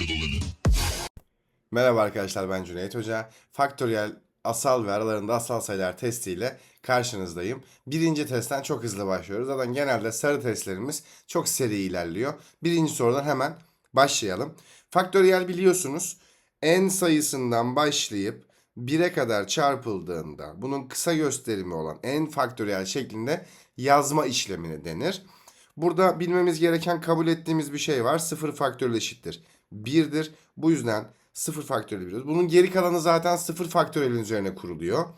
limit. Merhaba arkadaşlar ben Cüneyt Hoca. Faktöriyel asal ve aralarında asal sayılar testiyle karşınızdayım. Birinci testten çok hızlı başlıyoruz. Zaten genelde sarı testlerimiz çok seri ilerliyor. Birinci sorudan hemen başlayalım. Faktöriyel biliyorsunuz en sayısından başlayıp 1'e kadar çarpıldığında bunun kısa gösterimi olan en faktöriyel şeklinde yazma işlemine denir. Burada bilmemiz gereken kabul ettiğimiz bir şey var. 0 faktöriyel eşittir 1'dir. Bu yüzden 0 faktöriyel biliyoruz. Bunun geri kalanı zaten 0 faktöriyelin üzerine kuruluyor.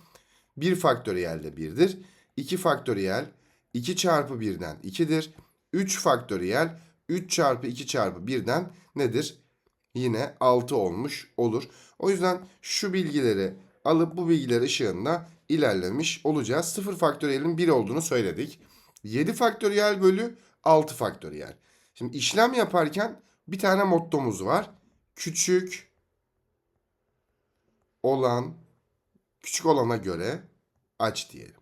1 faktöriyel de 1'dir. 2 faktöriyel 2 çarpı 1'den 2'dir. 3 faktöriyel 3 çarpı 2 çarpı 1'den nedir? Yine 6 olmuş olur. O yüzden şu bilgileri alıp bu bilgiler ışığında ilerlemiş olacağız. 0 faktöriyelin 1 olduğunu söyledik. 7 faktöriyel bölü 6 faktöriyel. Şimdi işlem yaparken bir tane mottomuz var. Küçük olan küçük olana göre aç diyelim.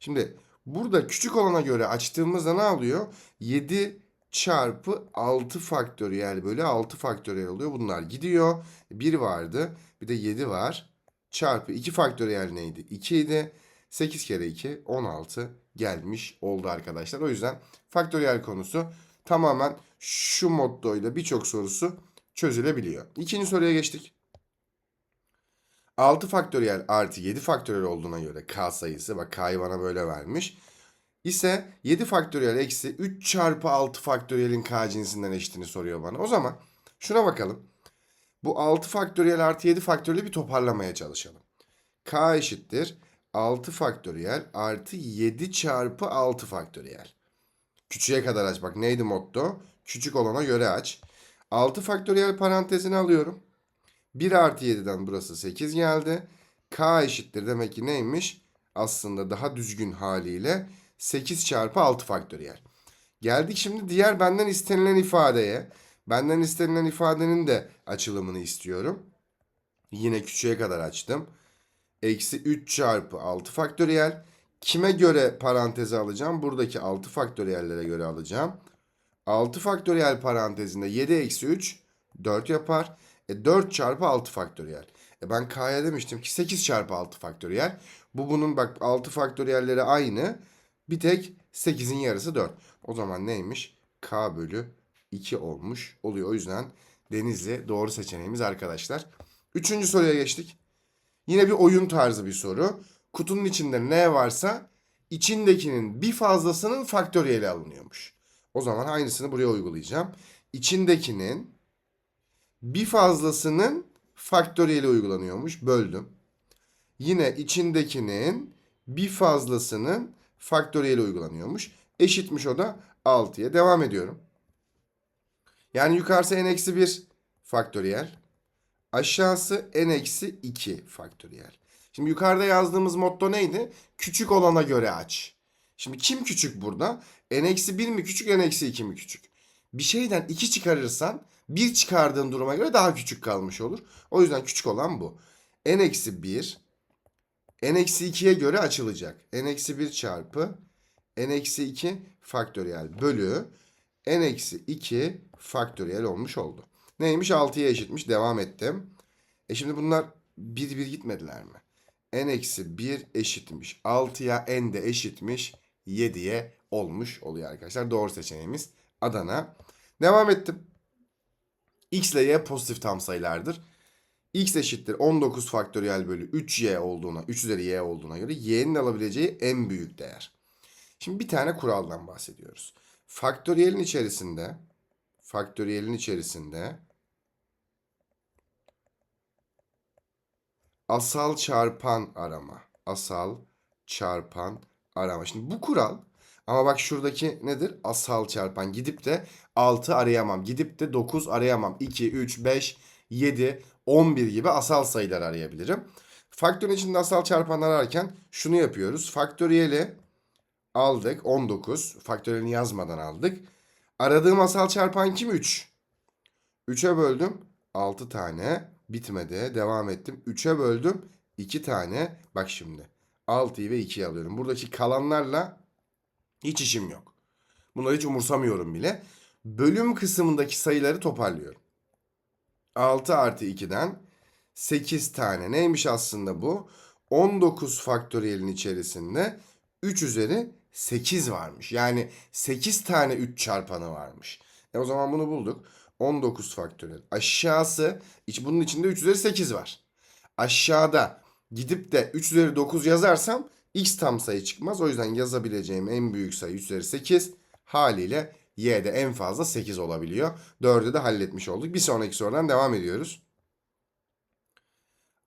Şimdi burada küçük olana göre açtığımızda ne oluyor? 7 çarpı 6 faktöriyel bölü 6 faktöriyel oluyor. Bunlar gidiyor. 1 vardı. Bir de 7 var. Çarpı 2 faktöriyel neydi? 2 idi. 8 kere 2 16 gelmiş oldu arkadaşlar. O yüzden faktöriyel konusu tamamen şu mottoyla birçok sorusu çözülebiliyor. İkinci soruya geçtik. 6 faktöriyel artı 7 faktöriyel olduğuna göre k sayısı bak k'yı bana böyle vermiş. ise 7 faktöriyel eksi 3 çarpı 6 faktöriyelin k cinsinden eşitini soruyor bana. O zaman şuna bakalım. Bu 6 faktöriyel artı 7 faktöriyeli bir toparlamaya çalışalım. k eşittir 6 faktöriyel artı 7 çarpı 6 faktöriyel. Küçüğe kadar aç. Bak neydi motto? Küçük olana göre aç. 6 faktöriyel parantezini alıyorum. 1 artı 7'den burası 8 geldi. K eşittir demek ki neymiş? Aslında daha düzgün haliyle 8 çarpı 6 faktöriyel. Geldik şimdi diğer benden istenilen ifadeye. Benden istenilen ifadenin de açılımını istiyorum. Yine küçüğe kadar açtım. Eksi 3 çarpı 6 faktöriyel. Kime göre paranteze alacağım? Buradaki 6 faktöriyellere göre alacağım. 6 faktöriyel parantezinde 7 eksi 3 4 yapar. E 4 çarpı 6 faktöriyel. E ben K'ya demiştim ki 8 çarpı 6 faktöriyel. Bu bunun bak 6 faktöriyelleri aynı. Bir tek 8'in yarısı 4. O zaman neymiş? K bölü 2 olmuş oluyor. O yüzden Denizli doğru seçeneğimiz arkadaşlar. Üçüncü soruya geçtik. Yine bir oyun tarzı bir soru. Kutunun içinde ne varsa içindekinin bir fazlasının faktöriyeli alınıyormuş. O zaman aynısını buraya uygulayacağım. İçindekinin bir fazlasının faktöriyeli uygulanıyormuş. Böldüm. Yine içindekinin bir fazlasının faktöriyeli uygulanıyormuş. Eşitmiş o da 6'ya. Devam ediyorum. Yani yukarısı n-1 faktöriyel. Aşağısı n-2 faktöriyel. Şimdi yukarıda yazdığımız motto neydi? Küçük olana göre aç. Şimdi kim küçük burada? N-1 mi küçük, n-2 mi küçük? Bir şeyden 2 çıkarırsan 1 çıkardığın duruma göre daha küçük kalmış olur. O yüzden küçük olan bu. n-1 n-2'ye göre açılacak. n-1 çarpı n-2 faktöriyel bölü n-2 faktöriyel olmuş oldu. Neymiş? 6'ya eşitmiş. Devam ettim. E şimdi bunlar bir bir gitmediler mi? n-1 eşitmiş. 6'ya n de eşitmiş. 7'ye olmuş oluyor arkadaşlar. Doğru seçeneğimiz Adana. Devam ettim. x ile y pozitif tam sayılardır. x eşittir 19 faktöriyel bölü 3y olduğuna, 3 üzeri y olduğuna göre y'nin alabileceği en büyük değer. Şimdi bir tane kuraldan bahsediyoruz. Faktöriyelin içerisinde faktöriyelin içerisinde asal çarpan arama. Asal çarpan arama. Şimdi bu kural ama bak şuradaki nedir? Asal çarpan. Gidip de 6 arayamam. Gidip de 9 arayamam. 2, 3, 5, 7, 11 gibi asal sayılar arayabilirim. Faktörün içinde asal çarpan ararken şunu yapıyoruz. Faktöriyeli aldık 19. Faktöriyelini yazmadan aldık. Aradığım asal çarpan kim? 3. 3'e böldüm. 6 tane. Bitmedi. Devam ettim. 3'e böldüm. 2 tane. Bak şimdi. 6'yı ve 2'yi alıyorum. Buradaki kalanlarla hiç işim yok. Bunları hiç umursamıyorum bile. Bölüm kısmındaki sayıları toparlıyorum. 6 artı 2'den 8 tane. Neymiş aslında bu? 19 faktöriyelin içerisinde 3 üzeri 8 varmış. Yani 8 tane 3 çarpanı varmış. E o zaman bunu bulduk. 19 faktöriyel. Aşağısı iç bunun içinde 3 üzeri 8 var. Aşağıda gidip de 3 üzeri 9 yazarsam x tam sayı çıkmaz. O yüzden yazabileceğim en büyük sayı 3 üzeri 8. Haliyle y'de en fazla 8 olabiliyor. 4'ü de halletmiş olduk. Bir sonraki sorudan devam ediyoruz.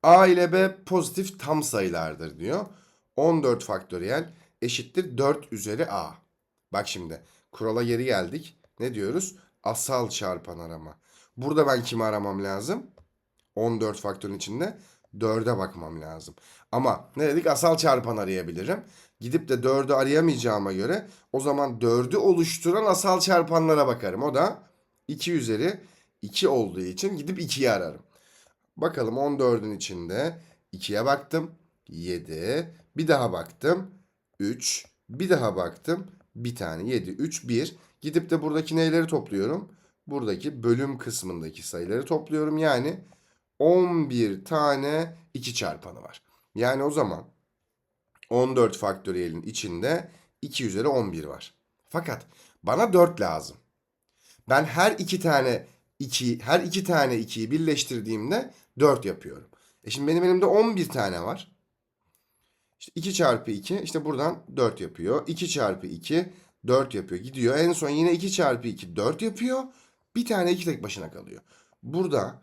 A ile B pozitif tam sayılardır diyor. 14 faktöriyel eşittir 4 üzeri A. Bak şimdi kurala geri geldik. Ne diyoruz? Asal çarpan arama. Burada ben kimi aramam lazım? 14 faktörün içinde 4'e bakmam lazım. Ama ne dedik? Asal çarpan arayabilirim. Gidip de 4'ü arayamayacağıma göre o zaman 4'ü oluşturan asal çarpanlara bakarım. O da 2 üzeri 2 olduğu için gidip 2'yi ararım. Bakalım 14'ün içinde 2'ye baktım. 7. Bir daha baktım. 3. Bir daha baktım. Bir tane 7, 3, 1. Gidip de buradaki neyleri topluyorum? Buradaki bölüm kısmındaki sayıları topluyorum. Yani 11 tane 2 çarpanı var. Yani o zaman 14 faktöriyelin içinde 2 üzeri 11 var. Fakat bana 4 lazım. Ben her iki tane 2 her iki tane 2'yi birleştirdiğimde 4 yapıyorum. E şimdi benim elimde 11 tane var. İşte 2 çarpı 2 işte buradan 4 yapıyor. 2 çarpı 2 4 yapıyor. Gidiyor. En son yine 2 çarpı 2 4 yapıyor. Bir tane 2 tek başına kalıyor. Burada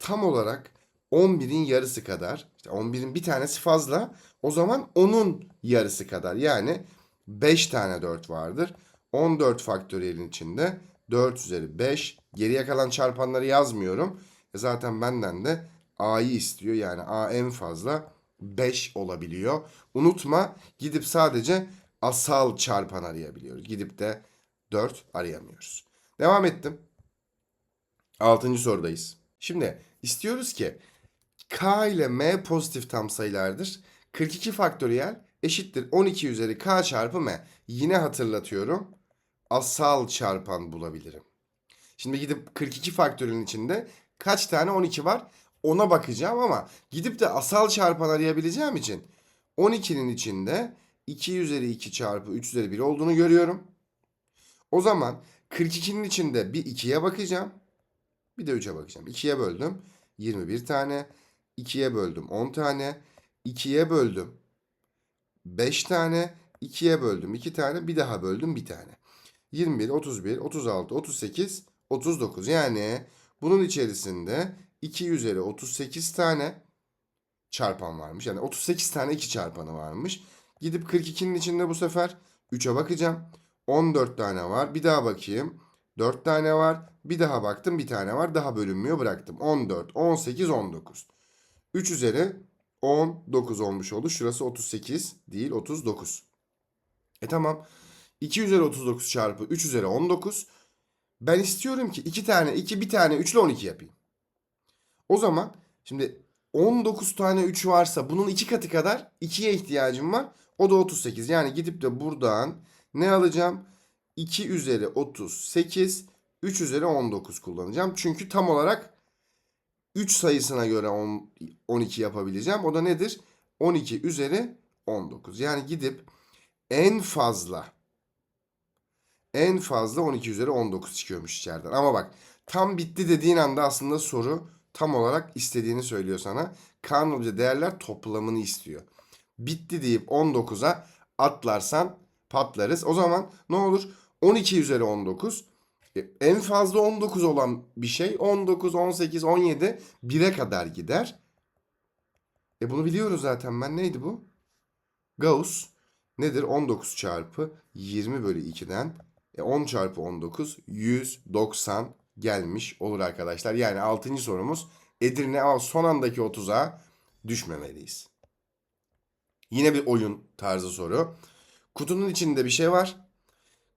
tam olarak 11'in yarısı kadar. işte 11'in bir tanesi fazla. O zaman onun yarısı kadar. Yani 5 tane 4 vardır. 14 faktöriyelin içinde 4 üzeri 5. Geriye kalan çarpanları yazmıyorum. E zaten benden de A'yı istiyor. Yani A en fazla 5 olabiliyor. Unutma gidip sadece asal çarpan arayabiliyoruz. Gidip de 4 arayamıyoruz. Devam ettim. Altıncı sorudayız. Şimdi istiyoruz ki K ile M pozitif tam sayılardır. 42 faktöriyel eşittir 12 üzeri K çarpı M. Yine hatırlatıyorum. Asal çarpan bulabilirim. Şimdi gidip 42 faktörün içinde kaç tane 12 var ona bakacağım ama gidip de asal çarpan arayabileceğim için 12'nin içinde 2 üzeri 2 çarpı 3 üzeri 1 olduğunu görüyorum. O zaman 42'nin içinde bir 2'ye bakacağım. Bir de 3'e bakacağım. 2'ye böldüm 21 tane. 2'ye böldüm 10 tane. 2'ye böldüm 5 tane. 2'ye böldüm 2 tane. Bir daha böldüm 1 tane. 21, 31, 36, 38, 39. Yani bunun içerisinde 2 üzeri 38 tane çarpan varmış. Yani 38 tane 2 çarpanı varmış. Gidip 42'nin içinde bu sefer 3'e bakacağım. 14 tane var. Bir daha bakayım. 4 tane var. Bir daha baktım bir tane var. Daha bölünmüyor bıraktım. 14, 18, 19. 3 üzeri 19 olmuş oldu. Şurası 38 değil 39. E tamam. 2 üzeri 39 çarpı 3 üzeri 19. Ben istiyorum ki 2 tane 2 bir tane 3 ile 12 yapayım. O zaman şimdi 19 tane 3 varsa bunun 2 katı kadar 2'ye ihtiyacım var. O da 38. Yani gidip de buradan ne alacağım? 2 üzeri 38 3 üzeri 19 kullanacağım. Çünkü tam olarak 3 sayısına göre 10, 12 yapabileceğim. O da nedir? 12 üzeri 19. Yani gidip en fazla en fazla 12 üzeri 19 çıkıyormuş içeriden. Ama bak tam bitti dediğin anda aslında soru tam olarak istediğini söylüyor sana. Kanunca değerler toplamını istiyor. Bitti deyip 19'a atlarsan patlarız. O zaman ne olur? 12 üzeri 19. E, En fazla 19 olan bir şey 19, 18, 17 1'e kadar gider. E bunu biliyoruz zaten ben. Neydi bu? Gauss nedir? 19 çarpı 20 bölü 2'den e 10 çarpı 19 190 gelmiş olur arkadaşlar. Yani 6. sorumuz Edirne ama son andaki 30'a düşmemeliyiz. Yine bir oyun tarzı soru. Kutunun içinde bir şey var.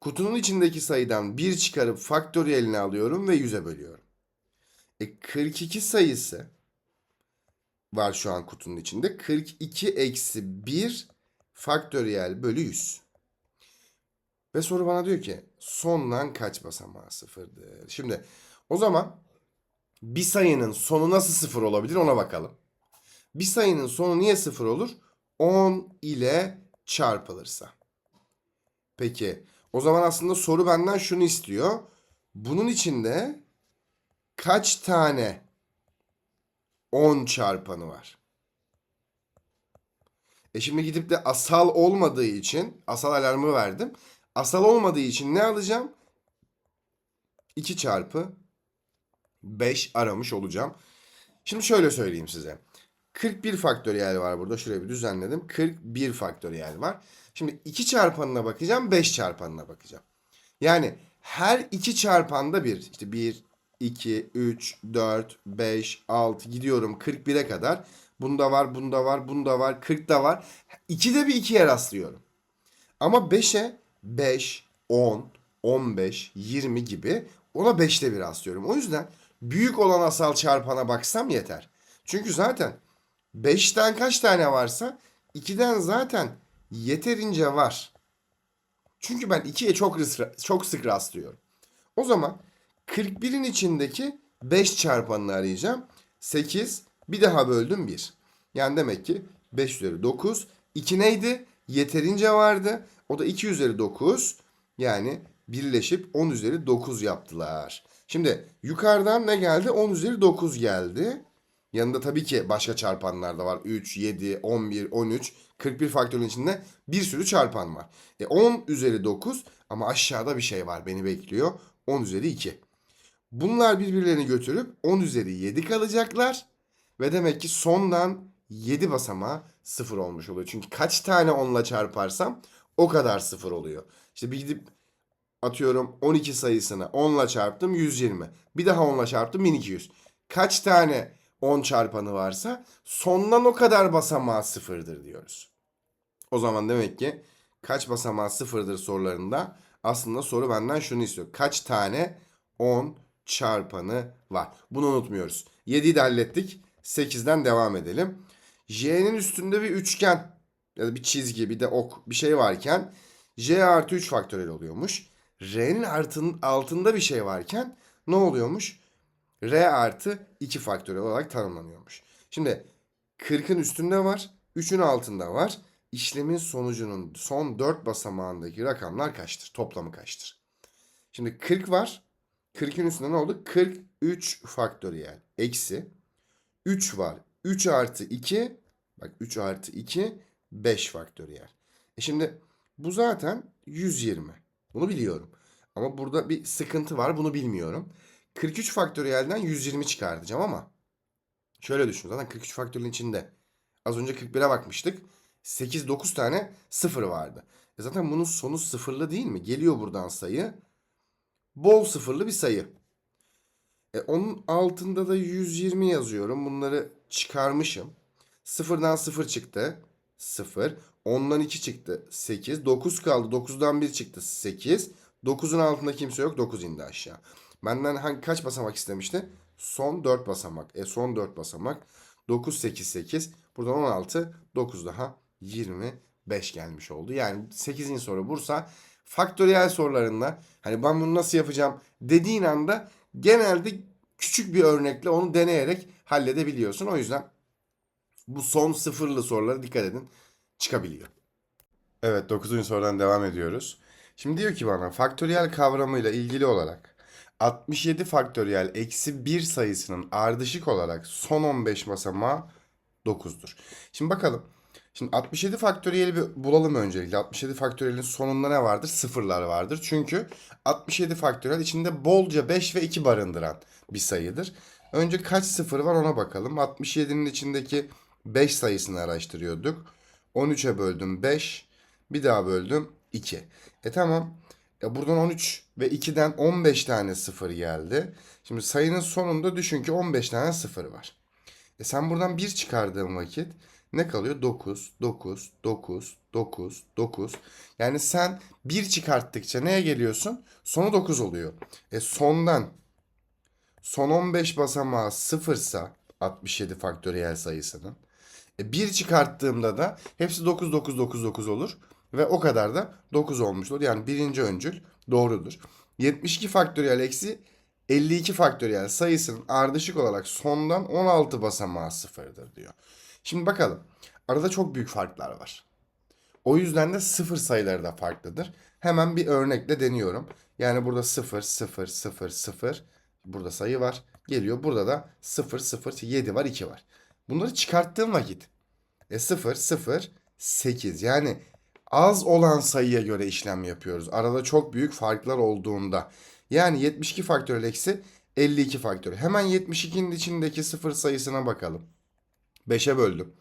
Kutunun içindeki sayıdan 1 çıkarıp faktöriyelini alıyorum ve 100'e bölüyorum. E 42 sayısı var şu an kutunun içinde. 42 eksi 1 faktöriyel bölü 100. Ve soru bana diyor ki sondan kaç basamağı sıfırdır? Şimdi o zaman bir sayının sonu nasıl sıfır olabilir ona bakalım. Bir sayının sonu niye sıfır olur? 10 ile çarpılırsa. Peki o zaman aslında soru benden şunu istiyor. Bunun içinde kaç tane 10 çarpanı var? E şimdi gidip de asal olmadığı için asal alarmı verdim. Asal olmadığı için ne alacağım? 2 çarpı 5 aramış olacağım. Şimdi şöyle söyleyeyim size. 41 faktöriyel var burada. Şuraya bir düzenledim. 41 faktöriyel var. Şimdi 2 çarpanına bakacağım, 5 çarpanına bakacağım. Yani her iki çarpanda bir. işte 1, 2, 3, 4, 5, 6 gidiyorum 41'e kadar. Bunda var, bunda var, bunda var, 40'da var. 2'de bir 2'ye rastlıyorum. Ama 5'e 5, 10, 15, 20 gibi ona 5'te bir rastlıyorum. O yüzden büyük olan asal çarpana baksam yeter. Çünkü zaten 5'ten kaç tane varsa 2'den zaten yeterince var. Çünkü ben 2'ye çok, çok sık rastlıyorum. O zaman 41'in içindeki 5 çarpanını arayacağım. 8 bir daha böldüm 1. Yani demek ki 5 üzeri 9. 2 neydi? Yeterince vardı. O da 2 üzeri 9. Yani birleşip 10 üzeri 9 yaptılar. Şimdi yukarıdan ne geldi? 10 üzeri 9 geldi. Yanında tabii ki başka çarpanlar da var. 3, 7, 11, 13, 41 faktörün içinde bir sürü çarpan var. E 10 üzeri 9 ama aşağıda bir şey var beni bekliyor. 10 üzeri 2. Bunlar birbirlerini götürüp 10 üzeri 7 kalacaklar. Ve demek ki sondan 7 basamağı 0 olmuş oluyor. Çünkü kaç tane 10'la çarparsam o kadar 0 oluyor. İşte bir gidip atıyorum 12 sayısını 10'la çarptım 120. Bir daha 10'la çarptım 1200. Kaç tane 10 çarpanı varsa sondan o kadar basamağı sıfırdır diyoruz. O zaman demek ki kaç basamağı sıfırdır sorularında aslında soru benden şunu istiyor. Kaç tane 10 çarpanı var? Bunu unutmuyoruz. 7'yi de hallettik. 8'den devam edelim. J'nin üstünde bir üçgen ya da bir çizgi bir de ok bir şey varken J artı 3 faktöriyel oluyormuş. R'nin artın, altında bir şey varken ne oluyormuş? R artı 2 faktöriyel olarak tanımlanıyormuş. Şimdi 40'ın üstünde var. 3'ün altında var. İşlemin sonucunun son 4 basamağındaki rakamlar kaçtır? Toplamı kaçtır? Şimdi 40 var. 40'ın üstünde ne oldu? 43 faktöriyel. Eksi. 3 var. 3 artı 2. Bak 3 artı 2. 5 faktöriyel. E şimdi bu zaten 120. Bunu biliyorum. Ama burada bir sıkıntı var. Bunu bilmiyorum. 43 faktöriyelden 120 çıkartacağım ama şöyle düşün. Zaten 43 faktöriyelin içinde az önce 41'e bakmıştık. 8-9 tane sıfır vardı. E zaten bunun sonu sıfırlı değil mi? Geliyor buradan sayı. Bol sıfırlı bir sayı. E onun altında da 120 yazıyorum. Bunları çıkarmışım. Sıfırdan sıfır çıktı. 0. 10'dan 2 çıktı. 8. 9 kaldı. 9'dan 1 çıktı. 8. 9'un altında kimse yok. 9 indi aşağı. Benden hangi kaç basamak istemişti? Son 4 basamak. E son 4 basamak. 9 8 8. Buradan 16. 9 daha 25 gelmiş oldu. Yani 8. soru Bursa faktöriyel sorularında hani ben bunu nasıl yapacağım dediğin anda genelde küçük bir örnekle onu deneyerek halledebiliyorsun. O yüzden bu son sıfırlı sorulara dikkat edin. Çıkabiliyor. Evet 9. sorudan devam ediyoruz. Şimdi diyor ki bana faktöriyel kavramıyla ilgili olarak 67 faktöriyel eksi 1 sayısının ardışık olarak son 15 basamağı 9'dur. Şimdi bakalım. Şimdi 67 faktöriyeli bir bulalım öncelikle. 67 faktöriyelin sonunda ne vardır? Sıfırlar vardır. Çünkü 67 faktöriyel içinde bolca 5 ve 2 barındıran bir sayıdır. Önce kaç sıfır var ona bakalım. 67'nin içindeki 5 sayısını araştırıyorduk. 13'e böldüm 5. Bir daha böldüm 2. E tamam. E buradan 13 ve 2'den 15 tane sıfır geldi. Şimdi sayının sonunda düşün ki 15 tane sıfır var. E sen buradan 1 çıkardığın vakit ne kalıyor? 9, 9, 9, 9, 9. Yani sen 1 çıkarttıkça neye geliyorsun? Sonu 9 oluyor. E sondan son 15 basamağı sıfırsa 67 faktöriyel sayısının. E 1 çıkarttığımda da hepsi 9, 9, 9, 9 olur. Ve o kadar da 9 olmuş olur. Yani birinci öncül doğrudur. 72 faktöriyel eksi 52 faktöriyel sayısının ardışık olarak sondan 16 basamağı sıfırdır diyor. Şimdi bakalım. Arada çok büyük farklar var. O yüzden de sıfır sayıları da farklıdır. Hemen bir örnekle deniyorum. Yani burada 0, 0, 0, 0. Burada sayı var. Geliyor. Burada da 0, 0, 7 var, 2 var. Bunları çıkarttığım vakit e 0, 0, 8. Yani az olan sayıya göre işlem yapıyoruz. Arada çok büyük farklar olduğunda. Yani 72 faktöriyel eksi 52 faktöriyel. Hemen 72'nin içindeki sıfır sayısına bakalım. 5'e böldüm.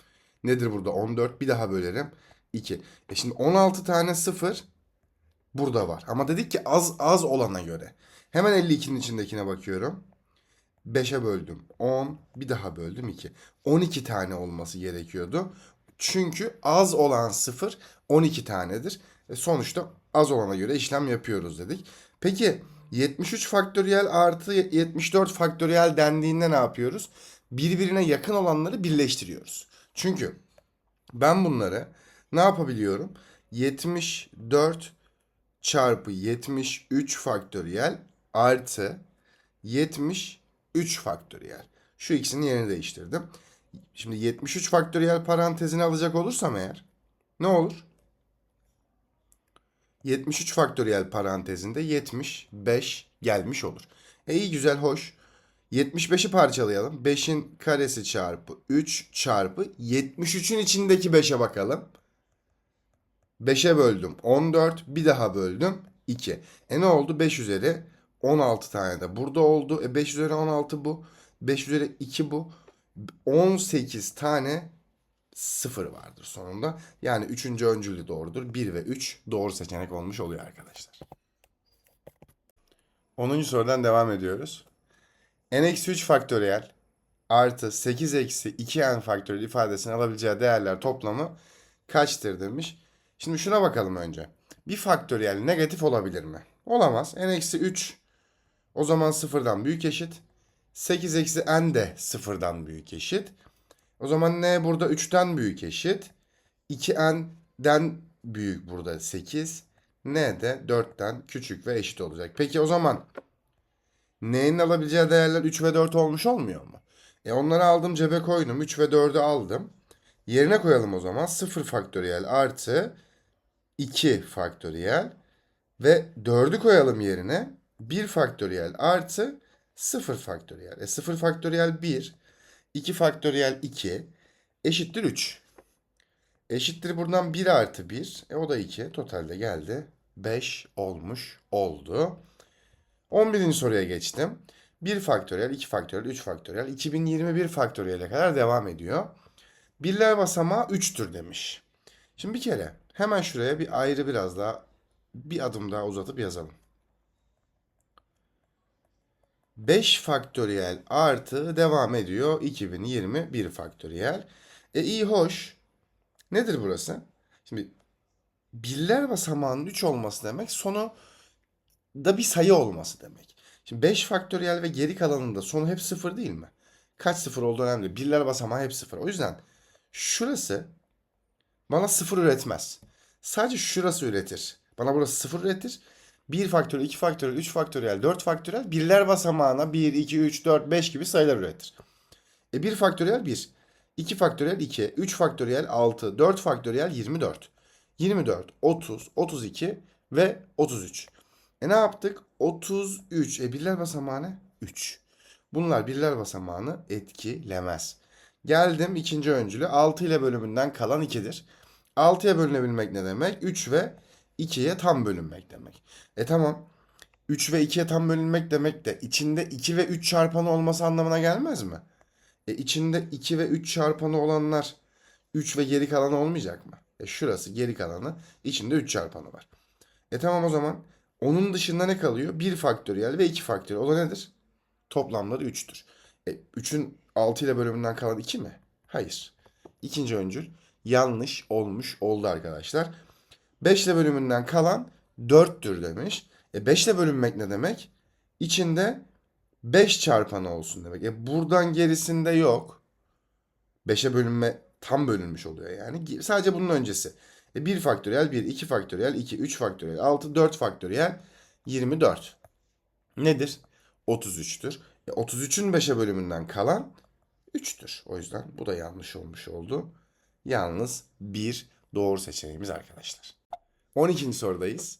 Nedir burada? 14. Bir daha bölerim. 2. E şimdi 16 tane sıfır burada var. Ama dedik ki az az olana göre. Hemen 52'nin içindekine bakıyorum. 5'e böldüm. 10. Bir daha böldüm 2. 12 tane olması gerekiyordu. Çünkü az olan sıfır 12 tanedir. E sonuçta az olana göre işlem yapıyoruz dedik. Peki 73 faktöriyel artı 74 faktöriyel dendiğinde ne yapıyoruz? Birbirine yakın olanları birleştiriyoruz. Çünkü ben bunları ne yapabiliyorum? 74 çarpı 73 faktöriyel artı 73 faktöriyel. Şu ikisinin yerini değiştirdim. Şimdi 73 faktöriyel parantezini alacak olursam eğer ne olur? 73 faktöriyel parantezinde 75 gelmiş olur. E iyi güzel hoş. 75'i parçalayalım. 5'in karesi çarpı 3 çarpı 73'ün içindeki 5'e bakalım. 5'e böldüm 14 bir daha böldüm 2. E ne oldu? 5 üzeri 16 tane de burada oldu. E 5 üzeri 16 bu. 5 üzeri 2 bu. 18 tane 0 vardır sonunda. Yani 3. öncül de doğrudur. 1 ve 3 doğru seçenek olmuş oluyor arkadaşlar. 10. sorudan devam ediyoruz. n-3 faktöriyel artı 8 eksi 2n faktöriyel ifadesini alabileceği değerler toplamı kaçtır demiş. Şimdi şuna bakalım önce. Bir faktöriyel negatif olabilir mi? Olamaz. n-3 o zaman sıfırdan büyük eşit. 8 eksi n de sıfırdan büyük eşit. O zaman n burada 3'ten büyük eşit. 2n'den büyük burada 8. n de 4'ten küçük ve eşit olacak. Peki o zaman n'nin alabileceği değerler 3 ve 4 olmuş olmuyor mu? E onları aldım cebe koydum. 3 ve 4'ü aldım. Yerine koyalım o zaman. 0 faktöriyel artı 2 faktöriyel ve 4'ü koyalım yerine. 1 faktöriyel artı 0 faktöriyel. E 0 faktöriyel 1, 2 faktöriyel 2 eşittir 3. Eşittir buradan 1 artı 1. E o da 2. Totalde geldi. 5 olmuş oldu. 11. soruya geçtim. 1 faktöriyel, 2 faktöriyel, 3 faktöriyel, 2021 faktöriyele kadar devam ediyor. Birler basamağı 3'tür demiş. Şimdi bir kere hemen şuraya bir ayrı biraz daha bir adım daha uzatıp yazalım. 5 faktöriyel artı devam ediyor 2021 faktöriyel. E iyi hoş. Nedir burası? Şimdi birler basamağının 3 olması demek sonu da bir sayı olması demek. Şimdi 5 faktöriyel ve geri kalanında sonu hep 0 değil mi? Kaç sıfır olduğu önemli. Birler basamağı hep 0. O yüzden şurası bana 0 üretmez. Sadece şurası üretir. Bana burası 0 üretir. 1 faktöriyel, 2 faktöriyel, 3 faktöriyel, 4 faktöriyel birler basamağına 1, 2, 3, 4, 5 gibi sayılar üretir. E 1 faktöriyel 1, 2 faktöriyel 2, 3 faktöriyel 6, 4 faktöriyel 24. 24, 30, 32 ve 33. E ne yaptık? 33. E birler basamağı ne? 3. Bunlar birler basamağını etkilemez. Geldim ikinci öncülü. 6 ile bölümünden kalan 2'dir. 6'ya bölünebilmek ne demek? 3 ve 2'ye tam bölünmek demek. E tamam. 3 ve 2'ye tam bölünmek demek de içinde 2 ve 3 çarpanı olması anlamına gelmez mi? E içinde 2 ve 3 çarpanı olanlar 3 ve geri kalanı olmayacak mı? E şurası geri kalanı içinde 3 çarpanı var. E tamam o zaman onun dışında ne kalıyor? 1 faktöriyel ve 2 faktöriyel. O da nedir? Toplamları 3'tür. E 3'ün 6 ile bölümünden kalan 2 mi? Hayır. İkinci öncül yanlış olmuş oldu arkadaşlar. 5 ile bölümünden kalan 4'tür demiş. E 5 ile bölünmek ne demek? İçinde 5 çarpanı olsun demek. E buradan gerisinde yok. 5'e bölünme tam bölünmüş oluyor yani. Sadece bunun öncesi. E 1 faktöriyel 1, 2 faktöriyel 2, 3 faktöriyel 6, 4 faktöriyel 24. Nedir? 33'tür. E, 33'ün 5'e bölümünden kalan 3'tür. O yüzden bu da yanlış olmuş oldu. Yalnız bir doğru seçeneğimiz arkadaşlar. 12. sorudayız.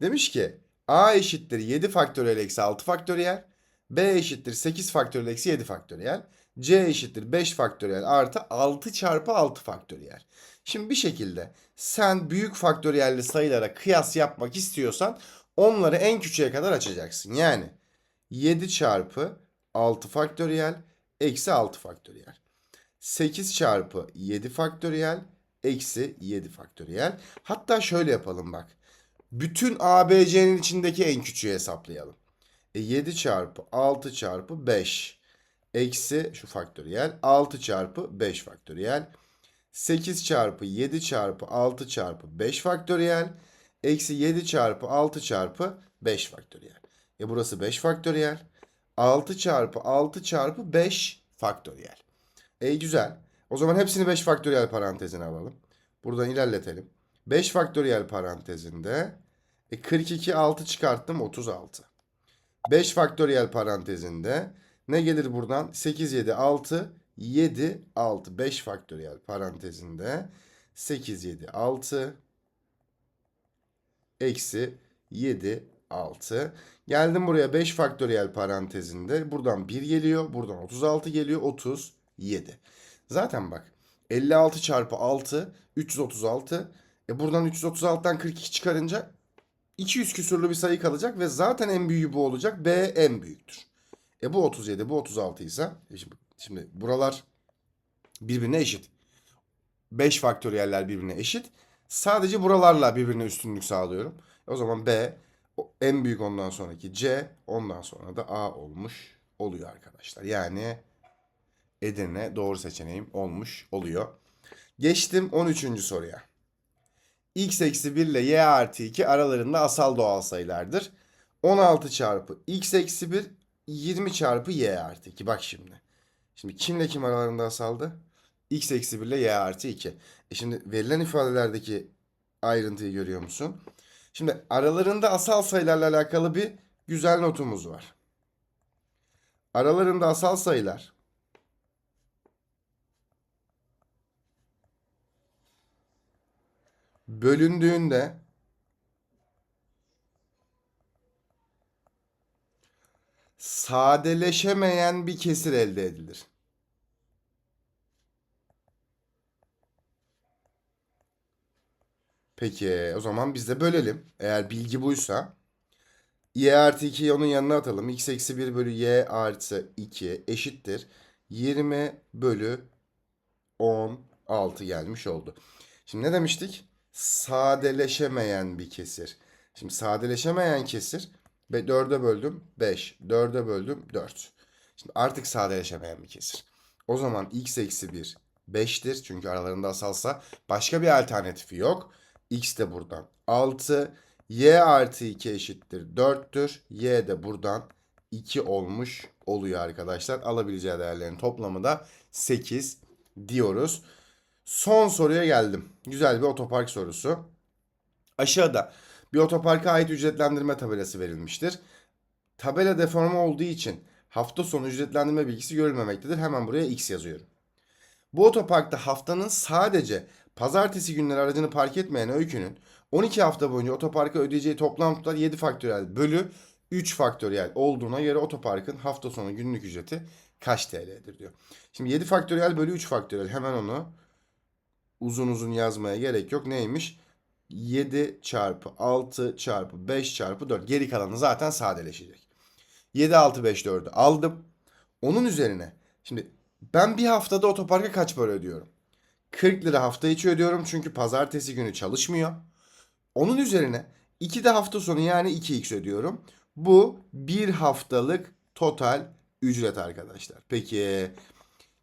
Demiş ki a eşittir 7 faktöriyel eksi 6 faktöriyel. b eşittir 8 faktöriyel eksi 7 faktöriyel. c eşittir 5 faktöriyel artı 6 çarpı 6 faktöriyel. Şimdi bir şekilde sen büyük faktöriyelli sayılara kıyas yapmak istiyorsan onları en küçüğe kadar açacaksın. Yani 7 çarpı 6 faktöriyel eksi 6 faktöriyel. 8 çarpı 7 faktöriyel eksi 7 faktöriyel. Hatta şöyle yapalım bak. Bütün ABC'nin içindeki en küçüğü hesaplayalım. E 7 çarpı 6 çarpı 5 eksi şu faktöriyel 6 çarpı 5 faktöriyel 8 çarpı 7 çarpı 6 çarpı 5 faktöriyel eksi 7 çarpı 6 çarpı 5 faktöriyel. E burası 5 faktöriyel. 6 çarpı 6 çarpı 5 faktöriyel. E güzel. O zaman hepsini 5 faktöriyel parantezine alalım. Buradan ilerletelim. 5 faktöriyel parantezinde e 42 6 çıkarttım 36. 5 faktöriyel parantezinde ne gelir buradan? 8 7 6 7 6 5 faktöriyel parantezinde 8 7 6 eksi 7 6. Geldim buraya 5 faktöriyel parantezinde. Buradan 1 geliyor. Buradan 36 geliyor. 37. Zaten bak 56 çarpı 6 336. E buradan 336'dan 42 çıkarınca 200 küsurlu bir sayı kalacak ve zaten en büyüğü bu olacak. B en büyüktür. E bu 37 bu 36 ise e şimdi, şimdi buralar birbirine eşit. 5 faktöriyeller birbirine eşit. Sadece buralarla birbirine üstünlük sağlıyorum. O zaman B en büyük ondan sonraki C ondan sonra da A olmuş oluyor arkadaşlar. Yani Edirne doğru seçeneğim olmuş oluyor. Geçtim 13. soruya. x eksi 1 ile y artı 2 aralarında asal doğal sayılardır. 16 çarpı x eksi 1 20 çarpı y artı 2. Bak şimdi. Şimdi kimle kim aralarında asaldı? x eksi 1 ile y artı 2. E şimdi verilen ifadelerdeki ayrıntıyı görüyor musun? Şimdi aralarında asal sayılarla alakalı bir güzel notumuz var. Aralarında asal sayılar bölündüğünde sadeleşemeyen bir kesir elde edilir. Peki o zaman biz de bölelim. Eğer bilgi buysa. y artı 2'yi onun yanına atalım. x eksi 1 bölü y artı 2 eşittir. 20 bölü 16 gelmiş oldu. Şimdi ne demiştik? Sadeleşemeyen bir kesir. Şimdi sadeleşemeyen kesir. Ve 4'e böldüm 5. 4'e böldüm 4. Şimdi artık sadeleşemeyen bir kesir. O zaman x eksi 1 5'tir. Çünkü aralarında asalsa başka bir alternatifi yok. X de buradan 6. Y artı 2 eşittir 4'tür. Y de buradan 2 olmuş oluyor arkadaşlar. Alabileceği değerlerin toplamı da 8 diyoruz. Son soruya geldim. Güzel bir otopark sorusu. Aşağıda bir otoparka ait ücretlendirme tabelası verilmiştir. Tabela deforme olduğu için hafta sonu ücretlendirme bilgisi görülmemektedir. Hemen buraya X yazıyorum. Bu otoparkta haftanın sadece pazartesi günleri aracını park etmeyen Öykü'nün 12 hafta boyunca otoparka ödeyeceği toplam tutar 7 faktöriyel bölü 3 faktöriyel olduğuna göre otoparkın hafta sonu günlük ücreti kaç TL'dir diyor. Şimdi 7 faktöriyel bölü 3 faktöriyel hemen onu uzun uzun yazmaya gerek yok. Neymiş? 7 çarpı 6 çarpı 5 çarpı 4. Geri kalanı zaten sadeleşecek. 7 6 5 4'ü aldım. Onun üzerine şimdi ben bir haftada otoparka kaç para ödüyorum? 40 lira hafta içi ödüyorum çünkü pazartesi günü çalışmıyor. Onun üzerine 2 de hafta sonu yani 2x ödüyorum. Bu bir haftalık total ücret arkadaşlar. Peki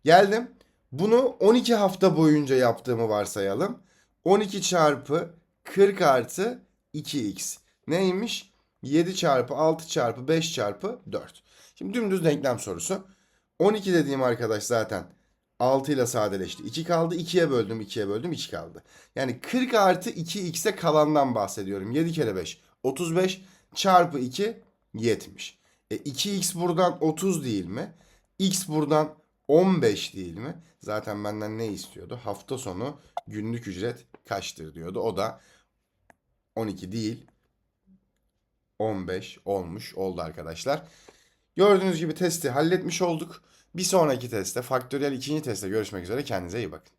geldim. Bunu 12 hafta boyunca yaptığımı varsayalım. 12 çarpı 40 artı 2x. Neymiş? 7 çarpı 6 çarpı 5 çarpı 4. Şimdi dümdüz denklem sorusu. 12 dediğim arkadaş zaten 6 ile sadeleşti. 2 kaldı. 2'ye böldüm. 2'ye böldüm. 2 kaldı. Yani 40 artı 2x'e kalandan bahsediyorum. 7 kere 5 35 çarpı 2 70. E 2x buradan 30 değil mi? X buradan 15 değil mi? Zaten benden ne istiyordu? Hafta sonu günlük ücret kaçtır diyordu. O da 12 değil 15 olmuş oldu arkadaşlar. Gördüğünüz gibi testi halletmiş olduk. Bir sonraki testte faktöriyel ikinci testte görüşmek üzere. Kendinize iyi bakın.